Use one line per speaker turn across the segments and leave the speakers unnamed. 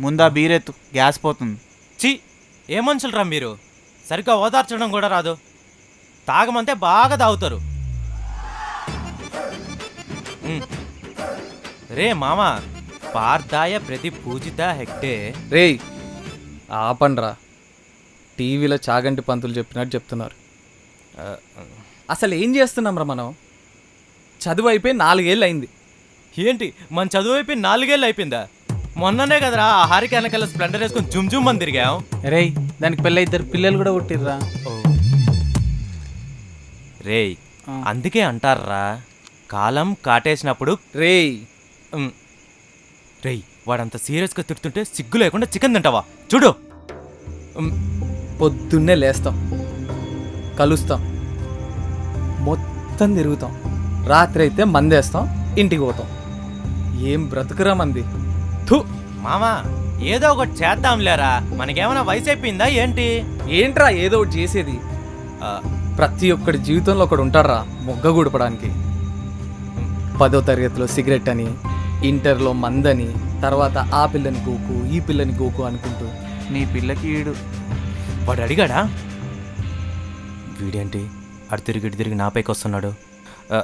ముందా బీరెత్తు గ్యాస్ పోతుంది.
చి ఏ మనుషులరా మీరు? సరిగ్గా ఓదార్చడం కూడా రాదు. తాగమంటే బాగా తాగుతారు. రే మామ పార్థాయ ప్రతి పూజిత హెక్టే.
రేయ్ ఆపండ్రా. టీవీలో చాగంటి పంతులు చెప్పినట్టు చెప్తున్నారు.
ఆ,
అసలు ఏం చేస్తున్నాం రా మనం? చదువు అయిపోయి నాలుగేళ్ళు అయింది
ఏంటి మన చదువు అయిపోయి నాలుగేళ్ళు అయిపోయిందా? మొన్ననే కదరా ఆ హారిక వెనకాల స్ప్లెండర్ వేసుకొని జుమ్ జుమ్ అని తిరిగాం
రేయ్ దానికి పెళ్ళి ఇద్దరు పిల్లలు కూడా పుట్టిర్రా.
రేయ్. అందుకే అంటారా కాలం కాటేసినప్పుడు
రేయ్.
ఉమ్, రేయ్ వాడంత సీరియస్గా తిడుతుంటే సిగ్గు లేకుండా చికెన్ తింటావా? చూడు. ఉమ్,
పొద్దున్నే లేస్తాం కలుస్తాం మొత్తం తిరుగుతాం. రాత్రి అయితే మందేస్తాం ఇంటికి పోతాం. ఏం బ్రతుకురా మంది? థు
మామా ఏదో ఒకటి చేద్దాం లేరా మనకేమైనా వయసు అయిపోయిందా ఏంటి?
ఏంట్రా ఏదో ఒకటి చేసేది.
ఆ,
ప్రతి ఒక్కడి జీవితంలో ఒకడు ఉంటాడ్రా మొగ్గ గుడపడానికి పదో తరగతిలో సిగరెట్ అని ఇంటర్లో మందని తర్వాత ఆ పిల్లని గోకు ఈ పిల్లని గోకు అనుకుంటూ.
నీ పిల్లకి ఈడు.
వాడు అడిగాడా? వీడేంటి? అడు తిరిగి ఇటు తిరిగి నాపైకి వస్తున్నాడు. ఆ,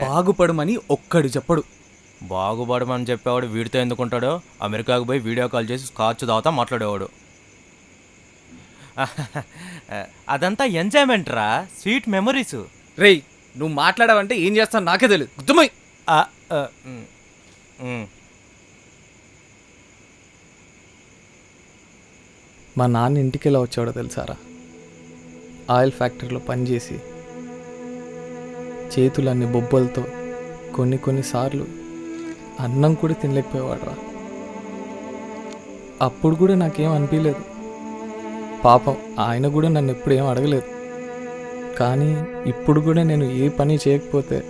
బాగుపడమని ఒక్కడు చెప్పడు.
బాగుపడమని చెప్పేవాడు వీడితో ఎందుకుంటాడో అమెరికాకు పోయి వీడియో కాల్ చేసి స్కాచ్ తాగుతా మాట్లాడేవాడు. అదంతా ఎంజాయ్మెంట్ రా స్వీట్ మెమరీస్.
రేయ్ నువ్వు మాట్లాడావంటే ఏం చేస్తాను నాకే తెలియదు గుర్తుమై. మా నాన్న ఇంటికి ఎలా వచ్చాడో తెలుసారా? ఆయిల్ ఫ్యాక్టరీలో పనిచేసి చేతులన్నీ బొబ్బలతో కొన్ని కొన్నిసార్లు అన్నం కూడా తినలేకపోయేవాడురా. అప్పుడు కూడా నాకేం అనిపించలేదు పాపం ఆయన కూడా నన్ను ఎప్పుడు ఏం అడగలేదు. కానీ ఇప్పుడు కూడా నేను ఏ పని చేయకపోతే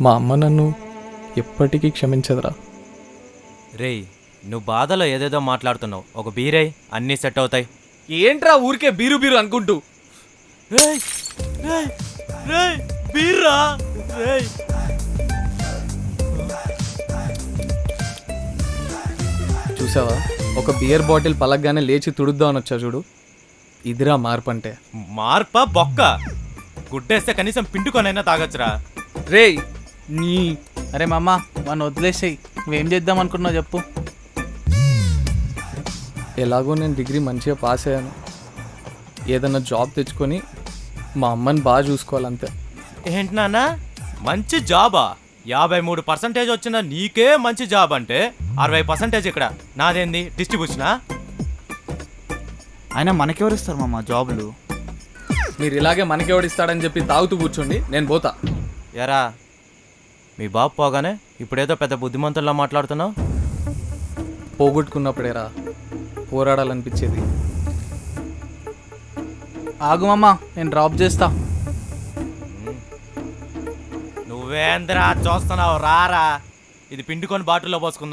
మా అమ్మ నన్ను ఎప్పటికీ క్షమించదురా.
రేయ్ నువ్వు బాధలో ఏదేదో మాట్లాడుతున్నావు. ఒక బీరై అన్నీ సెట్ అవుతాయి.
ఏంట్రా ఊరికే బీరు బీరు అనుకుంటూ?
రేయ్ రేయ్ రేయ్ బీర్రా? రేయ్
చూసావా? ఒక బియర్ బాటిల్ పలగ్గానే లేచి తుడుద్దామని వచ్చా చూడు. ఇదిరా మార్పు అంటే.
మార్ప బొక్క? గుడ్డేస్తే కనీసం పిండుకొనైనా తాగొచ్చురా.
రేయ్ నీ
అరే మామ వాడిని వదిలేసేయి. నువ్వేం చేద్దాం అనుకున్నావు చెప్పు.
ఎలాగో నేను డిగ్రీ మంచిగా పాస్ అయ్యాను. ఏదన్నా జాబ్ తెచ్చుకొని మా అమ్మని బాగా చూసుకోవాలంతే.
ఏంటి నాన్న? మంచి జాబా యాభై మూడు పర్సెంటేజ్ వచ్చిన నీకే మంచి జాబ్ అంటే అరవై పర్సెంటేజ్ ఇక్కడ. నాదేంది? డిస్ట్రిబ్యూషనా
అయినా మనకెవరు ఇస్తారు మామ జాబులు?
మీరు ఇలాగే మనకెవడిస్తాడని చెప్పి తాగుతూ కూర్చోండి నేను పోతా.
ఎరా మీ బాబు పోగానే ఇప్పుడేదో పెద్ద బుద్ధిమంతుల్లా మాట్లాడుతున్నావు?
పోగొట్టుకున్నప్పుడేరా పోరాడాలనిపించేది.
ఆగు మామ నేను డ్రాప్ చేస్తా.
నువ్వేంద్రా చూస్తున్నావు? రారా. ఇది పిండుకొని బాటిల్లో పోసుకుందాం.